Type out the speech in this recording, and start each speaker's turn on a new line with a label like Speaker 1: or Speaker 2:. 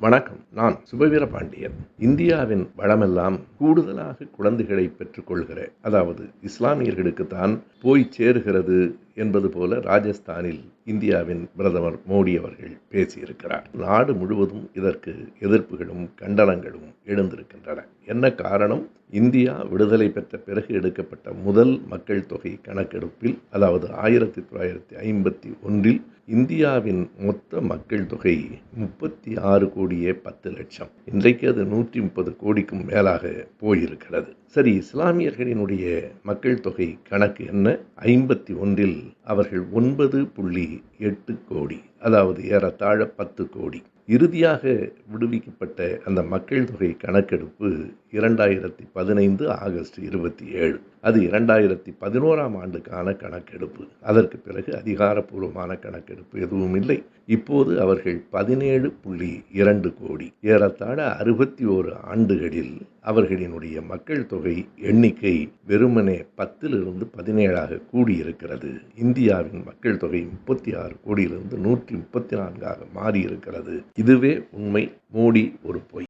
Speaker 1: வணக்கம். நான் சுபவீர பாண்டியன் இந்தியாவின் வளமெல்லாம் கூடுதலாக குழந்தைகளை பெற்றுக்கொள்கிற அதாவது இஸ்லாமியர்களுக்கு தான் போய் சேருகிறது என்பது போல ராஜஸ்தானில் இந்தியாவின் பிரதமர் மோடி அவர்கள் பேசியிருக்கிறார். நாடு முழுவதும் இதற்கு எதிர்ப்புகளும் கண்டனங்களும் எழுந்திருக்கின்றன. என்ன காரணம்? இந்தியா விடுதலை பெற்ற பிறகு எடுக்கப்பட்ட முதல் மக்கள் தொகை கணக்கெடுப்பில் அதாவது ஆயிரத்தி தொள்ளாயிரத்தி ஐம்பத்தி ஒன்றில் இந்தியாவின் மொத்த மக்கள் தொகை முப்பத்தி ஆறு கோடியே பத்து லட்சம். இன்றைக்கு அது நூற்றி முப்பது கோடிக்கும் மேலாக போயிருக்கிறது. சரி இஸ்லாமியர்களினுடைய மக்கள் தொகை கணக்கு என்ன? ஐம்பத்தி ஒன்றில் அவர்கள் ஒன்பது புள்ளி எட்டு கோடி அதாவது ஏறத்தாழ பத்து கோடி. இறுதியாக விடுவிக்கப்பட்ட அந்த மக்கள் தொகை கணக்கெடுப்பு இரண்டாயிரத்தி பதினைந்து ஆகஸ்ட் இருபத்தி ஏழு. அது இரண்டாயிரத்தி பதினோராம் ஆண்டுக்கான கணக்கெடுப்பு. அதற்கு பிறகு அதிகாரப்பூர்வமான கணக்கெடுப்பு எதுவும் இல்லை. இப்போது அவர்கள் பதினேழு புள்ளி இரண்டு கோடி. ஏறத்தாழ அறுபத்தி ஓரு ஆண்டுகளில் அவர்களினுடைய மக்கள் தொகை எண்ணிக்கை வெறுமனே பத்திலிருந்து பதினேழாக கூடியிருக்கிறது. இந்தியாவின் மக்கள் தொகை முப்பத்தி ஆறு கோடியிலிருந்து நூற்றி முப்பத்தி நான்காக மாறியிருக்கிறது. இதுவே உண்மை. மோடி ஒரு பொய்.